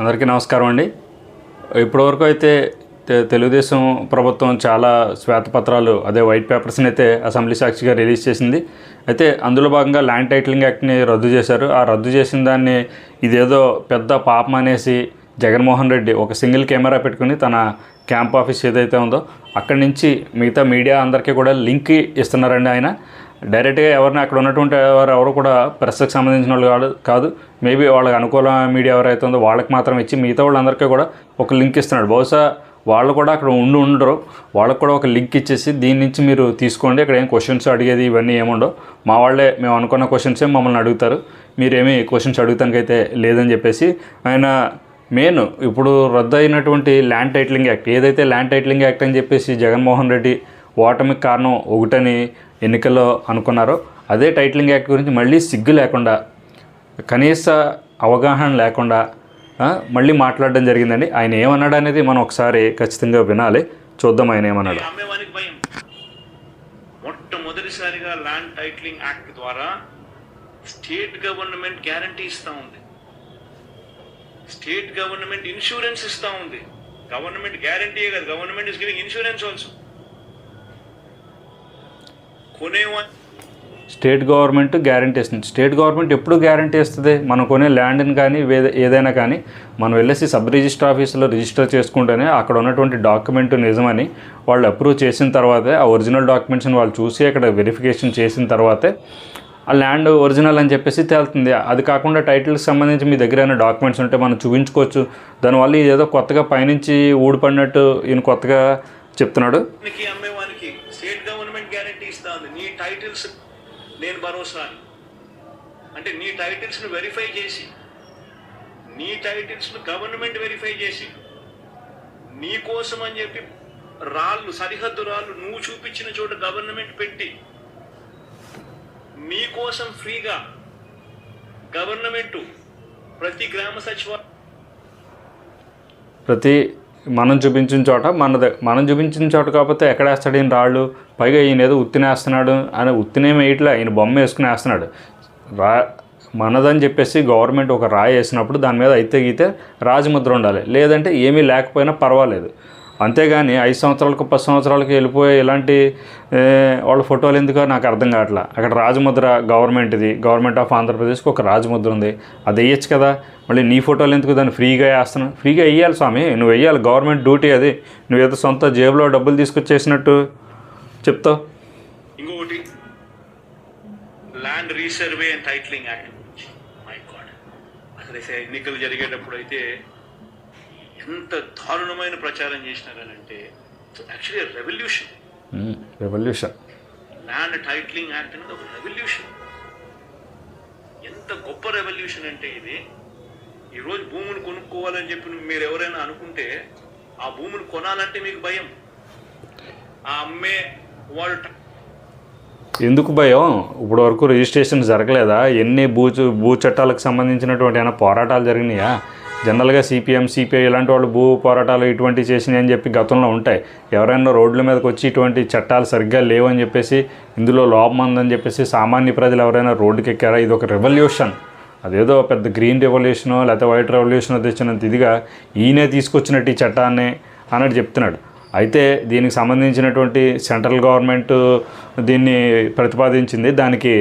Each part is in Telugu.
అందరికీ నమస్కారం అండి. ఇప్పటివరకు అయితే తెలుగుదేశం ప్రభుత్వం చాలా శ్వేతపత్రాలు అదే వైట్ పేపర్స్ని అయితే అసెంబ్లీ సాక్షిగా రిలీజ్ చేసింది. అయితే అందులో భాగంగా ల్యాండ్ టైటిలింగ్ యాక్ట్ని రద్దు చేశారు. ఆ రద్దు చేసిన దాన్ని ఇదేదో పెద్ద పాపం అనేసి జగన్మోహన్ రెడ్డి ఒక సింగిల్ కెమెరా పెట్టుకుని తన క్యాంప్ ఆఫీస్ ఏదైతే ఉందో అక్కడి నుంచి మిగతా మీడియా అందరికీ కూడా లింక్ ఇస్తున్నారండి ఆయన. డైరెక్ట్గా ఎవరిని అక్కడ ఉన్నటువంటి వారు ఎవరు కూడా ప్రెస్కి సంబంధించిన వాళ్ళు కాదు కాదు. మేబీ వాళ్ళకి అనుకూల మీడియా ఎవరైతే ఉందో వాళ్ళకి మాత్రం ఇచ్చి మిగతా వాళ్ళందరికీ కూడా ఒక లింక్ ఇస్తున్నాడు. బహుశా వాళ్ళు కూడా అక్కడ ఉండి ఉండరు. వాళ్ళకి కూడా ఒక లింక్ ఇచ్చేసి దీని నుంచి మీరు తీసుకోండి. ఇక్కడ ఏం క్వశ్చన్స్ అడిగేది ఇవన్నీ ఏముండవు మా వాళ్ళే మేము అనుకున్న క్వశ్చన్సే మమ్మల్ని అడుగుతారు. మీరేమీ క్వశ్చన్స్ అడుగుతానికైతే లేదని చెప్పేసి ఆయన మెయిన్ ఇప్పుడు రద్దు అయినటువంటి ల్యాండ్ టైటిలింగ్ యాక్ట్ ఏదైతే ల్యాండ్ టైటిలింగ్ యాక్ట్ అని చెప్పేసి జగన్మోహన్ రెడ్డి ఓటమికి కారణం ఒకటని ఎన్నికల్లో అనుకున్నారో అదే టైటిలింగ్ యాక్ట్ గురించి మళ్ళీ సిగ్గు లేకుండా కనీస అవగాహన లేకుండా మళ్ళీ మాట్లాడడం జరిగిందండి. ఆయన ఏమన్నాడు అనేది మనం ఒకసారి ఖచ్చితంగా వినాలి. చూద్దాం ఆయన ఏమన్నాడు. భయం. మొట్టమొదటిసారిగా ల్యాండ్ టైటిలింగ్ యాక్ట్ ద్వారా స్టేట్ గవర్నమెంట్ గ్యారంటీ ఇస్తా ఉంది. స్టేట్ గవర్నమెంట్ ఇన్సూరెన్స్ ఇస్తా ఉంది. గవర్నమెంట్ గ్యారంటీ కాదు. Government is giving insurance also state government guarantee ఇస్తుంది. స్టేట్ గవర్నమెంట్ ఎప్పుడు గ్యారంటీ ఇస్తుంది? మనం కొనే ల్యాండ్ని కానీ ఏదైనా కానీ మనం వెళ్ళేసి సబ్ రిజిస్టర్ ఆఫీసులో రిజిస్టర్ చేసుకుంటేనే అక్కడ ఉన్నటువంటి డాక్యుమెంట్ నిజమని వాళ్ళు అప్రూవ్ చేసిన తర్వాతే ఆ ఒరిజినల్ డాక్యుమెంట్స్ని వాళ్ళు చూసి అక్కడ వెరిఫికేషన్ చేసిన తర్వాతే ఆ ల్యాండ్ ఒరిజినల్ అని చెప్పేసి తేలుతుంది. అది కాకుండా టైటిల్కి సంబంధించి మీ దగ్గర ఏమైనా డాక్యుమెంట్స్ ఉంటే మనం చూపించుకోవచ్చు. దానివల్ల ఇదేదో కొత్తగా పైనుంచి ఊడిపడినట్టు ఈయన కొత్తగా చెప్తున్నాడు. టైటిల్స్ నేను భరోసా అంటే నీ టైటిల్స్ను వెరిఫై చేసి నీ టైటిల్స్ను గవర్నమెంట్ వెరిఫై చేసి నీ కోసం అని చెప్పి రాళ్ళు సరిహద్దు రాళ్ళు నువ్వు చూపించిన చోట గవర్నమెంట్ పెట్టి మీ కోసం ఫ్రీగా గవర్నమెంట్ ప్రతి గ్రామ సచివాలయం ప్రతి మనం చూపించిన చోట మన మనం చూపించిన చోట కాకపోతే ఎక్కడ వేస్తాడు ఈయన రాళ్ళు? పైగా ఈయన ఏదో ఉత్తినేస్తున్నాడు అని ఉత్తినేం వేయట్లే ఆయన బొమ్మ వేసుకుని వేస్తున్నాడు. రా మనదని చెప్పేసి గవర్నమెంట్ ఒక రాయి వేసినప్పుడు దాని మీద అయితే గీతే రాజముద్ర ఉండాలి. లేదంటే ఏమీ లేకపోయినా పర్వాలేదు. అంతేగాని ఐదు సంవత్సరాలకు పది సంవత్సరాలకి వెళ్ళిపోయే ఇలాంటి వాళ్ళ ఫోటోలు ఎందుకో నాకు అర్థం కావట్లా. అక్కడ రాజముద్ర గవర్నమెంట్ది గవర్నమెంట్ ఆఫ్ ఆంధ్రప్రదేశ్కి ఒక రాజముద్ర ఉంది. అది వేయచ్చు కదా. మళ్ళీ నీ ఫోటోలు ఎందుకు దాన్ని ఫ్రీగా వేస్తున్నావు ఫ్రీగా వేయాలి స్వామి. నువ్వు వేయాలి. గవర్నమెంట్ డ్యూటీ అది. నువ్వేదో సొంత జేబులో డబ్బులు తీసుకొచ్చేసినట్టు చెప్తావు. ఇంకొకటి land resurvey and titling act గురించి. మై గాడ్ అసలు ఎన్నికలు జరిగేటప్పుడు అయితే ఎంత దారుణమైన ప్రచారం చేసినారనంటే actually revolution revolution land titling act అనేది ఒక రెవల్యూషన్ ఎంత గొప్ప రెవల్యూషన్ అంటే ఇది. ఈరోజు భూములు కొనుక్కోవాలని చెప్పి మీరు ఎవరైనా అనుకుంటే ఆ భూములు కొనాలంటే మీకు భయం. ఆ అమ్మే వాళ్ళు ఎందుకు భయం? ఇప్పుడు వరకు రిజిస్ట్రేషన్ జరగలేదా? ఎన్ని భూ భూ చట్టాలకు సంబంధించినటువంటి ఏమైనా పోరాటాలు జరిగినాయా? జనరల్గా సిపిఎం సిపిఐ ఇలాంటి వాళ్ళు భూ పోరాటాలు ఇటువంటివి చేసినాయి అని చెప్పి గతంలో ఉంటాయి. ఎవరైనా రోడ్ల మీదకి వచ్చి ఇటువంటి చట్టాలు సరిగ్గా లేవని చెప్పేసి ఇందులో లోపం ఉందని చెప్పేసి సామాన్య ప్రజలు ఎవరైనా రోడ్డుకి ఎక్కారా? ఇది ఒక రెవల్యూషన్ అదేదో పెద్ద గ్రీన్ రెవల్యూషనో లేకపోతే వైట్ రెవల్యూషనో తెచ్చినంత ఇదిగా ఈయనే తీసుకొచ్చినట్టు ఈ చట్టాన్ని అన్నట్టు చెప్తున్నాడు. అయితే దీనికి సంబంధించినటువంటి సెంట్రల్ గవర్నమెంట్ దీన్ని ప్రతిపాదించింది దానికి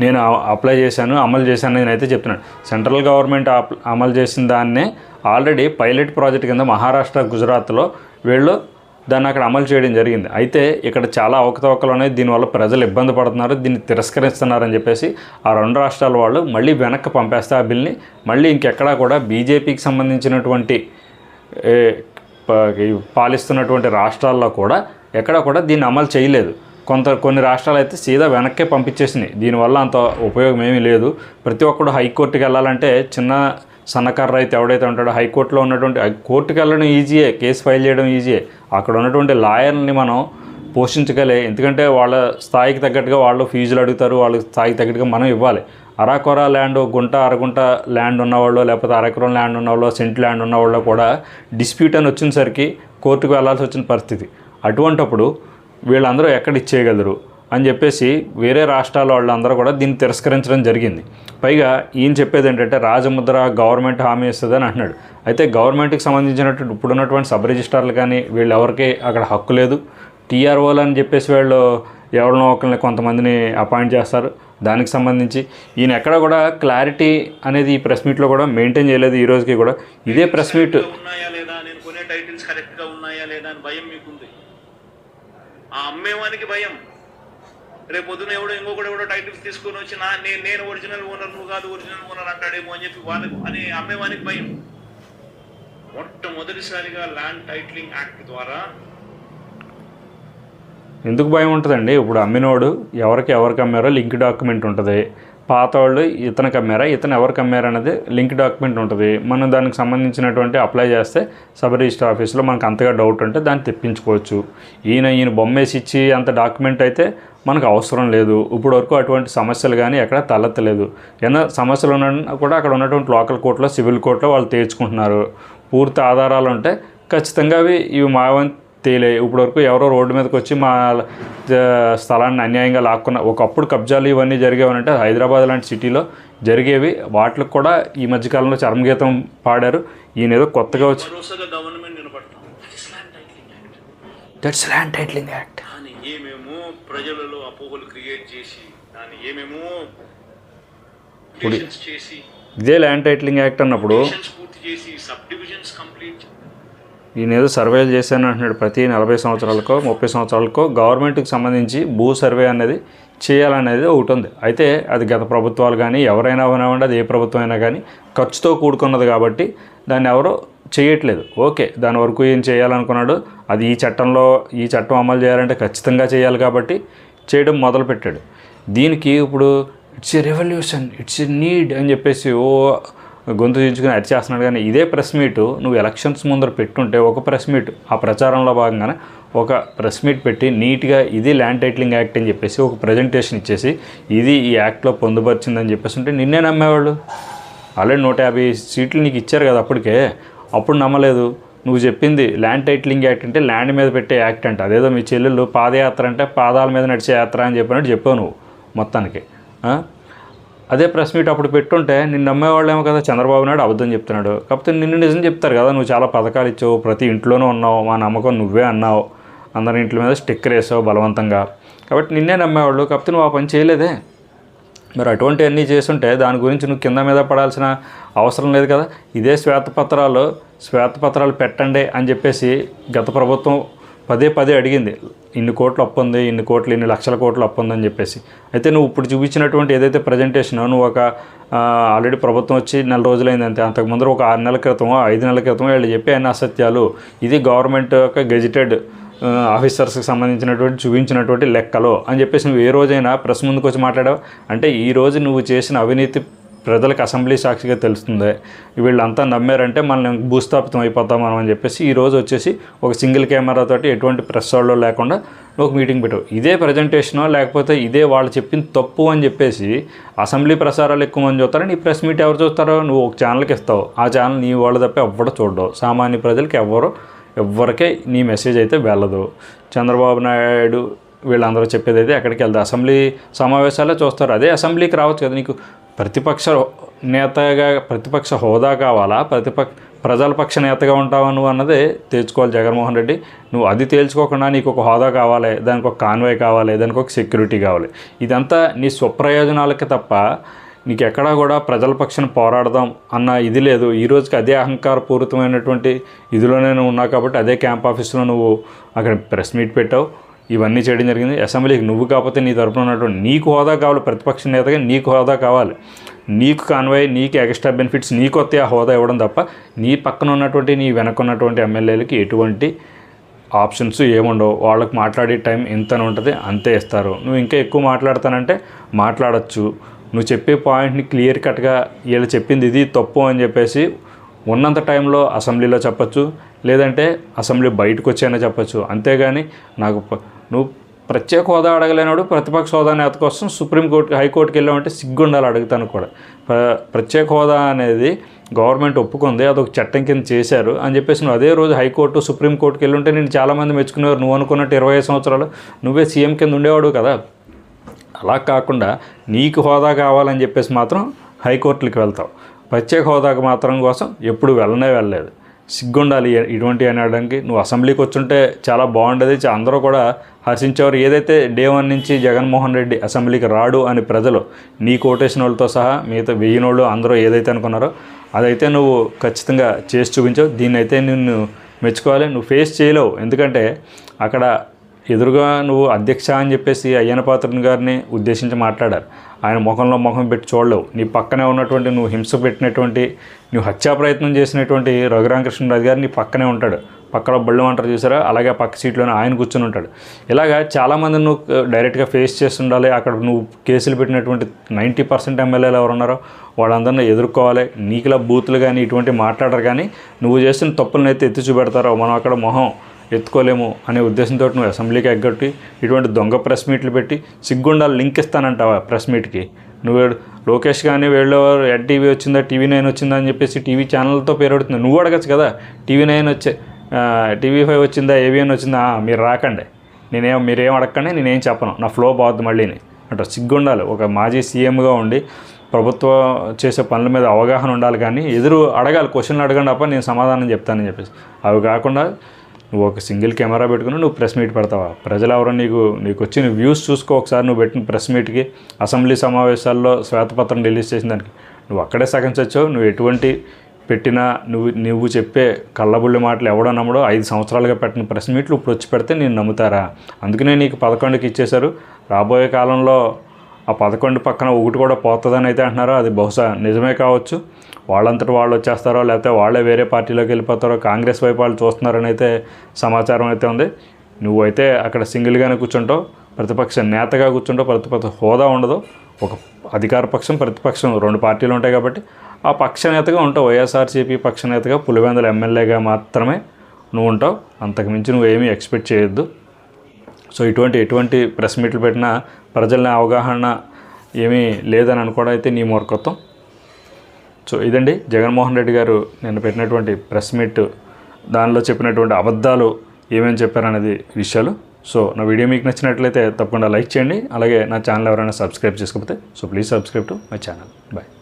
నేను అప్లై చేశాను అమలు చేశాను నేను అయితే చెప్తున్నాను. సెంట్రల్ గవర్నమెంట్ అప్- అమలు చేసిన దాన్నే ఆల్రెడీ పైలట్ ప్రాజెక్ట్ కింద మహారాష్ట్ర గుజరాత్లో వీళ్ళు దాన్ని అక్కడ అమలు చేయడం జరిగింది. అయితే ఇక్కడ చాలా అవకతవకలు ఉన్నాయి. దీనివల్ల ప్రజలు ఇబ్బంది పడుతున్నారు. దీన్ని తిరస్కరిస్తున్నారని చెప్పేసి ఆ రెండు రాష్ట్రాల వాళ్ళు మళ్ళీ వెనక్కి పంపేస్తే ఆ బిల్ని మళ్ళీ ఇంకెక్కడా కూడా బీజేపీకి సంబంధించినటువంటి పాలిస్తున్నటువంటి రాష్ట్రాల్లో కూడా ఎక్కడా కూడా దీన్ని అమలు చేయలేదు. కొంత కొన్ని రాష్ట్రాలు అయితే సీదా వెనక్కే పంపించేసినాయి దీనివల్ల అంత ఉపయోగం ఏమీ లేదు. ప్రతి ఒక్కడు హైకోర్టుకి వెళ్ళాలంటే చిన్న సన్నకారు రైతు ఎవడైతే ఉంటాడో హైకోర్టులో ఉన్నటువంటి కోర్టుకి వెళ్ళడం ఈజీయే కేసు ఫైల్ చేయడం ఈజీయే. అక్కడ ఉన్నటువంటి లాయర్ని మనం పోషించగలే. ఎందుకంటే వాళ్ళ స్థాయికి తగ్గట్టుగా వాళ్ళు ఫీజులు అడుగుతారు వాళ్ళ స్థాయికి తగ్గట్టుగా మనం ఇవ్వాలి. అరాకొర ల్యాండ్ గుంట అరగుంట ల్యాండ్ ఉన్నవాళ్ళు లేకపోతే అరకురం ల్యాండ్ ఉన్నవాళ్ళు సెంట్ ల్యాండ్ ఉన్నవాళ్ళు కూడా డిస్ప్యూట్ అని వచ్చేసరికి కోర్టుకు వెళ్ళాల్సి వచ్చిన పరిస్థితి. అటువంటప్పుడు వీళ్ళందరూ ఎక్కడ ఇచ్చేయగలరు అని చెప్పేసి వేరే రాష్ట్రాల వాళ్ళందరూ కూడా దీన్ని తిరస్కరించడం జరిగింది. పైగా ఈయన చెప్పేది ఏంటంటే రాజముద్ర గవర్నమెంట్ హామీ ఇస్తుందని అంటున్నాడు. అయితే గవర్నమెంట్కి సంబంధించినటువంటి ఇప్పుడున్నటువంటి సబ్ రిజిస్ట్రార్లు కానీ వీళ్ళు ఎవరికి అక్కడ హక్కు లేదు. టీఆర్ఓలు అని చెప్పేసి వీళ్ళు ఎవరినో ఒకరిని కొంతమందిని అపాయింట్ చేస్తారు. దానికి సంబంధించి ఈయన ఎక్కడ కూడా క్లారిటీ అనేది ఈ ప్రెస్ మీట్లో కూడా మెయింటైన్ చేయలేదు ఈ రోజుకి కూడా. ఇదే ప్రెస్ మీట్ ఉన్నాయా లేదా? నేను కొనే టైటిల్స్ కరెక్ట్గా ఉన్నాయా లేదా అని భయం మీకు ఆ అమ్మేవానికి భయం. రేపు పొద్దున ఎవడో ఇంకొకటి ఎవడో టైటిల్స్ తీసుకొని వచ్చి నా నేను నేను ఒరిజినల్ ఓనర్ నువ్వు కాదు ఒరిజినల్ ఓనర్ అంటాడేమో అని చెప్పి వాళ్ళకు అని అమ్మేవానికి భయం. మొట్టమొదటిసారిగా ల్యాండ్ టైటిలింగ్ యాక్ట్ ద్వారా ఎందుకు భయం ఉంటుందండి? ఇప్పుడు అమ్మినోడు ఎవరికి ఎవరికి అమ్మారో లింక్ డాక్యుమెంట్ ఉంటుంది. పాత వాళ్ళు ఇతనికి అమ్మారా ఇతను ఎవరికి అమ్మారా అనేది లింక్ డాక్యుమెంట్ ఉంటుంది. మనం దానికి సంబంధించినటువంటి అప్లై చేస్తే సబ్ రిజిస్టర్ ఆఫీస్లో మనకు అంతగా డౌట్ ఉంటే దాన్ని తెప్పించుకోవచ్చు. ఈయన ఈయన బొమ్మేసి ఇచ్చి అంత డాక్యుమెంట్ అయితే మనకు అవసరం లేదు. ఇప్పుడు వరకు అటువంటి సమస్యలు కానీ ఎక్కడ తలెత్తలేదు. ఏమైనా సమస్యలు ఉన్నా కూడా అక్కడ ఉన్నటువంటి లోకల్ కోర్టులో సివిల్ కోర్టులో వాళ్ళు తీర్చుకుంటున్నారు పూర్తి ఆధారాలు ఉంటే ఖచ్చితంగా అవి ఇవి మావని తేలే. ఇప్పుడు వరకు ఎవరో రోడ్డు మీదకి వచ్చి మా స్థలాన్ని అన్యాయంగా లాక్కున్న ఒకప్పుడు కబ్జాలు ఇవన్నీ జరిగేవనంటే హైదరాబాద్ లాంటి సిటీలో జరిగేవి. వాటికి కూడా ఈ మధ్యకాలంలో చర్మగీతం పాడారు. ఈయన ఏదో కొత్తగా వచ్చి దట్స్ ల్యాండ్ టైటిలింగ్ యాక్ట్ దాన్ని ఏమేమో ప్రజలలో అపోహలు క్రియేట్ చేసి దాన్ని ఏమేమో డివిజన్స్ చేసి ఇదే ల్యాండ్ టైటిలింగ్ యాక్ట్ అన్నప్పుడు డివిజన్స్ పూర్తి చేసి సబ్ డివిజన్స్ కంప్లీట్ ఈయన ఏదో సర్వేలు చేశాను అంటున్నాడు ప్రతి నలభై సంవత్సరాలకో ముప్పై సంవత్సరాలకో. గవర్నమెంట్కి సంబంధించి భూ సర్వే అనేది చేయాలనేది ఒకటి ఉంది. అయితే అది గత ప్రభుత్వాలు కానీ ఎవరైనా అవనివ్వండి అది ఏ ప్రభుత్వం అయినా కానీ ఖర్చుతో కూడుకున్నది కాబట్టి దాన్ని ఎవరో చేయట్లేదు. ఓకే దాని వరకు ఏం చేయాలనుకున్నాడు? అది ఈ చట్టంలో ఈ చట్టం అమలు చేయాలంటే ఖచ్చితంగా చేయాలి కాబట్టి చేయడం మొదలుపెట్టాడు. దీనికి ఇప్పుడు it's a revolution it's a need అని చెప్పేసి ఓ గొంతు దించుకుని అరిచేస్తున్నాడు కానీ ఇదే ప్రెస్ మీట్ నువ్వు ఎలక్షన్స్ ముందర పెట్టుంటే ఒక ప్రెస్ మీట్ ఆ ప్రచారంలో భాగంగానే ఒక ప్రెస్ మీట్ పెట్టి నీట్గా ఇది ల్యాండ్ టైటిలింగ్ యాక్ట్ అని చెప్పేసి ఒక ప్రజెంటేషన్ ఇచ్చేసి ఇది ఈ యాక్ట్లో పొందుపరిచిందని చెప్పేసి ఉంటే నిన్నే నమ్మేవాళ్ళు. ఆల్రెడీ నూట యాభై సీట్లు నీకు ఇచ్చారు కదా అప్పటికే. అప్పుడు నమ్మలేదు. నువ్వు చెప్పింది ల్యాండ్ టైటిలింగ్ యాక్ట్ అంటే ల్యాండ్ మీద పెట్టే యాక్ట్ అంట. అదేదో మీ చెల్లెళ్ళు పాదయాత్ర అంటే పాదాల మీద నడిచే యాత్ర అని చెప్పినట్టు చెప్పావు నువ్వు మొత్తానికి. అదే ప్రెస్ మీట్ అప్పుడు పెట్టుంటే నిన్ను నమ్మేవాళ్ళేమో కదా చంద్రబాబు నాయుడు అబద్ధం చెప్తున్నాడు. కాకపోతే నిన్ను నిజం చెప్తారు కదా నువ్వు చాలా పథకాలు ఇచ్చావు ప్రతి ఇంట్లోనూ ఉన్నావు మా నమ్మకం నువ్వే అన్నావు. అందరి ఇంట్ల మీద స్టిక్కర్ వేసావు బలవంతంగా. కాబట్టి నిన్నే నమ్మేవాళ్ళు కాకపోతే నువ్వు ఆ పని చేయలేదే. మరి అటువంటివన్నీ చేస్తుంటే దాని గురించి నువ్వు కింద మీద పడాల్సిన అవసరం లేదు కదా. ఇదే శ్వేతపత్రాలు శ్వేతపత్రాలు పెట్టండి అని చెప్పేసి గత ప్రభుత్వం పదే పదే అడిగింది. ఇన్ని కోట్లు అప్పు ఉంది ఇన్ని కోట్లు ఇన్ని లక్షల కోట్లు అప్పు ఉందని చెప్పేసి. అయితే నువ్వు ఇప్పుడు చూపించినటువంటి ఏదైతే ప్రజెంటేషన్ నువ్వు ఒక ఆల్రెడీ ప్రభుత్వం వచ్చి నెల రోజులైంది అంతే. అంతకు ముందు ఒక ఆరు నెలల క్రితమో ఐదు నెలల క్రితమో వీళ్ళు చెప్పే అన్ని అసత్యాలు ఇది గవర్నమెంట్ యొక్క గెజిటెడ్ ఆఫీసర్స్కి సంబంధించినటువంటి చూపించినటువంటి లెక్కలు అని చెప్పేసి నువ్వు ఏ రోజైనా ప్రెస్ ముందుకు వచ్చి మాట్లాడావు? అంటే ఈ రోజు నువ్వు చేసిన అవినీతి ప్రజలకు అసెంబ్లీ సాక్షిగా తెలుస్తుంది. వీళ్ళంతా నమ్మారంటే మనం భూస్థాపితం అయిపోతాం మనం అని చెప్పేసి ఈ రోజు వచ్చేసి ఒక సింగిల్ కెమెరాతోటి ఎటువంటి ప్రెస్ వాళ్ళు లేకుండా ఒక మీటింగ్ పెట్టావు ఇదే ప్రజెంటేషనో? లేకపోతే ఇదే వాళ్ళు చెప్పింది తప్పు అని చెప్పేసి అసెంబ్లీ ప్రసారాలు ఎక్కువ మంది చూస్తారని నీ ప్రెస్ మీట్ ఎవరు చూస్తారో నువ్వు ఒక ఛానల్కి ఇస్తావు. ఆ ఛానల్ నీ వాళ్ళు తప్ప ఎవ్వరు చూడవు సామాన్య ప్రజలకు ఎవ్వరు ఎవ్వరికే నీ మెసేజ్ అయితే వెళ్ళదు. చంద్రబాబు నాయుడు వీళ్ళందరూ చెప్పేది అయితే ఎక్కడికి వెళ్తారు అసెంబ్లీ సమావేశాలే చూస్తారు. అదే అసెంబ్లీకి రావచ్చు కదా నీకు. ప్రతిపక్ష నేతగా ప్రతిపక్ష హోదా కావాలా? ప్రతిపక్ష ప్రజల పక్ష నేతగా ఉంటావా నువ్వు అన్నదే తేల్చుకోవాలి జగన్మోహన్ రెడ్డి. నువ్వు అది తేల్చుకోకుండా నీకు ఒక హోదా కావాలి దానికి ఒక కాన్వాయ్ కావాలి దానికి ఒక సెక్యూరిటీ కావాలి. ఇదంతా నీ స్వప్రయోజనాలకి తప్ప నీకు ఎక్కడా కూడా ప్రజల పక్షాన్ని పోరాడదాం అన్న ఇది లేదు. ఈ రోజుకి అదే అహంకారపూరితమైనటువంటి ఇదిలో నేను ఉన్నా కాబట్టి అదే క్యాంప్ ఆఫీస్లో నువ్వు అక్కడ ప్రెస్ మీట్ పెట్టావు. ఇవన్నీ చేయడం జరిగింది. అసెంబ్లీకి నువ్వు కాకపోతే నీ తరపున ఉన్నటువంటి నీకు హోదా కావాలి ప్రతిపక్ష నేతగా నీకు హోదా కావాలి. నీకు కాన్వై నీకు ఎక్స్ట్రా బెనిఫిట్స్ నీకు వస్తే ఆ హోదా ఇవ్వడం తప్ప నీ పక్కన ఉన్నటువంటి నీ వెనక ఉన్నటువంటి ఎమ్మెల్యేలకి ఎటువంటి ఆప్షన్స్ ఏముండవు. వాళ్ళకి మాట్లాడే టైం ఎంత ఉంటుంది అంతే ఇస్తారు. నువ్వు ఇంకా ఎక్కువ మాట్లాడతానంటే మాట్లాడచ్చు. నువ్వు చెప్పే పాయింట్ని క్లియర్ కట్గా వీళ్ళు చెప్పింది ఇది తప్పు అని చెప్పేసి ఉన్నంత టైంలో అసెంబ్లీలో చెప్పచ్చు. లేదంటే అసెంబ్లీ బయటకు వచ్చైనా చెప్పచ్చు. అంతేగాని నాకు నువ్వు ప్రత్యేక హోదా అడగలేనాడు ప్రతిపక్ష హోదా నేత కోసం సుప్రీంకోర్టు హైకోర్టుకి వెళ్ళామంటే సిగ్గుండాలి అడుగుతాను కూడా. ప్రత్యేక హోదా అనేది గవర్నమెంట్ ఒప్పుకుంది అదొక చట్టం కింద చేశారు అని చెప్పేసి నువ్వు అదే రోజు హైకోర్టు సుప్రీంకోర్టుకి వెళ్ళి ఉంటే నేను చాలామంది మెచ్చుకునేవారు నువ్వు అనుకున్నట్టు ఇరవై సంవత్సరాలు నువ్వే సీఎం కింద ఉండేవాడు కదా. అలా కాకుండా నీకు హోదా కావాలని చెప్పేసి మాత్రం హైకోర్టులకు వెళ్తావు. ప్రత్యేక హోదాకు మాత్రం కోసం ఎప్పుడు వెళ్ళనే వెళ్ళలేదు. సిగ్గుండాలి ఇటువంటి అనడానికి నువ్వు అసెంబ్లీకి వచ్చుంటే చాలా బాగుండేది చా- అందరూ కూడా హర్షించేవారు ఏదైతే డే వన్ నుంచి జగన్మోహన్ రెడ్డి అసెంబ్లీకి రాడు అని ప్రజలు నీ కోటేసిన వాళ్ళతో సహా మిగతా వెయ్యినోళ్ళు అందరూ ఏదైతే అనుకున్నారో అదైతే నువ్వు ఖచ్చితంగా చేసి చూపించావు. దీన్ని అయితే నిన్ను మెచ్చుకోవాలి. నువ్వు ఫేస్ చేయలేవు. ఎందుకంటే అక్కడ ఎదురుగా నువ్వు అధ్యక్ష అని చెప్పేసి అయ్యన పాత్రుని గారిని ఉద్దేశించి మాట్లాడారు. ఆయన ముఖంలో ముఖం పెట్టి చూడలేవు. నీ పక్కనే ఉన్నటువంటి నువ్వు హింస పెట్టినటువంటి నువ్వు హత్యా ప్రయత్నం చేసినటువంటి రఘురామకృష్ణరాజు గారు నీ పక్కనే ఉంటాడు. పక్కన బళ్ళు అంటారు చూసారా? అలాగే పక్క సీట్లోనే ఆయన కూర్చొని ఉంటాడు. ఇలాగా చాలామంది నువ్వు డైరెక్ట్గా ఫేస్ చేస్తుండాలి. అక్కడ నువ్వు కేసులు పెట్టినటువంటి నైంటీ పర్సెంట్ ఎమ్మెల్యేలు ఎవరు ఉన్నారో వాళ్ళందరినీ ఎదుర్కోవాలి. నీకులా బూతులు కానీ ఇటువంటి మాట్లాడరు కానీ నువ్వు చేసిన తప్పులను అయితే ఎత్తి చూపెడతారో మనం అక్కడ మొహం ఎత్తుకోలేము అనే ఉద్దేశంతో నువ్వు అసెంబ్లీకి ఎగ్గొట్టి ఇటువంటి దొంగ ప్రెస్ మీట్లు పెట్టి సిగ్గుండాలి లింక్ ఇస్తానంటావా ప్రెస్ మీట్కి? నువ్వు లోకేష్ కానీ వీళ్ళు ఎడ్ టీవీ వచ్చిందా టీవీ నైన్ వచ్చిందా అని చెప్పేసి టీవీ ఛానల్తో పేరు పెడుతుంది నువ్వు అడగచ్చు కదా? టీవీ నైన్ వచ్చే టీవీ ఫైవ్ వచ్చిందా ఏవిఎన్ వచ్చిందా? మీరు రాకండి. నేనేం మీరేం అడగకండి నేనేం చెప్పను. నా ఫ్లో బాగుద్ది మళ్ళీని అంటారు సిగ్గుండాలి. ఒక మాజీ సీఎంగా ఉండి ప్రభుత్వం చేసే పనుల మీద అవగాహన ఉండాలి కానీ ఎదురు అడగాలి. క్వశ్చన్లు అడగండి అప్ప నేను సమాధానం చెప్తానని చెప్పేసి. అవి కాకుండా నువ్వు ఒక సింగిల్ కెమెరా పెట్టుకుని నువ్వు ప్రెస్ మీట్ పెడతావా? ప్రజలు ఎవరో నీకు నీకు వచ్చిన వ్యూస్ చూసుకో ఒకసారి. నువ్వు పెట్టిన ప్రెస్ మీట్కి అసెంబ్లీ సమావేశాల్లో శ్వేతపత్రం రిలీజ్ చేసిన దానికి. నువ్వు అక్కడే సగం చచ్చావు. నువ్వు ఎటువంటి పెట్టినా నువ్వు నువ్వు చెప్పే కళ్ళబుల్లి మాటలు ఎవడో నమ్మడో ఐదు సంవత్సరాలుగా పెట్టిన ప్రెస్ మీట్లు ఇప్పుడు వచ్చి పెడితే నేను నమ్ముతారా? అందుకనే నీకు పదకొండుకి ఇచ్చేశారు. రాబోయే కాలంలో ఆ పదకొండు పక్కన ఒకటి కూడా పోతుందని అయితే అంటున్నారో అది బహుశా నిజమే కావచ్చు. వాళ్ళంతటి వాళ్ళు వచ్చేస్తారో లేకపోతే వాళ్ళే వేరే పార్టీలోకి వెళ్ళిపోతారో కాంగ్రెస్ వైపు వాళ్ళు చూస్తున్నారని అయితే సమాచారం అయితే ఉంది. నువ్వైతే అక్కడ సింగిల్గానే కూర్చుంటావు. ప్రతిపక్ష నేతగా కూర్చుంటావు. ప్రతిపక్ష హోదా ఉండదు. ఒక అధికార పక్షం ప్రతిపక్షం రెండు పార్టీలు ఉంటాయి కాబట్టి ఆ పక్షనేతగా ఉంటావు. వైఎస్ఆర్సీపీ పక్షనేతగా పులివెందుల ఎమ్మెల్యేగా మాత్రమే నువ్వు ఉంటావు. అంతకుమించి ఏమీ ఎక్స్పెక్ట్ చేయొద్దు. సో ఇటువంటి ఎటువంటి ప్రెస్ మీట్లు పెట్టినా ప్రజల అవగాహన ఏమీ లేదని అనుకోవడం అయితే నీ మూర్ఖత్వం. సో ఇదండి జగన్మోహన్ రెడ్డి గారు నేను పెట్టినటువంటి ప్రెస్ మీట్. దానిలో చెప్పినటువంటి అబద్ధాలు ఏమేమి చెప్పారనేది విషయాలు. సో నా వీడియో మీకు నచ్చినట్లయితే తప్పకుండా లైక్ చేయండి. అలాగే నా ఛానల్ ఎవరైనా సబ్స్క్రైబ్ చేసుకోకపోతే so please subscribe to my channel. Bye.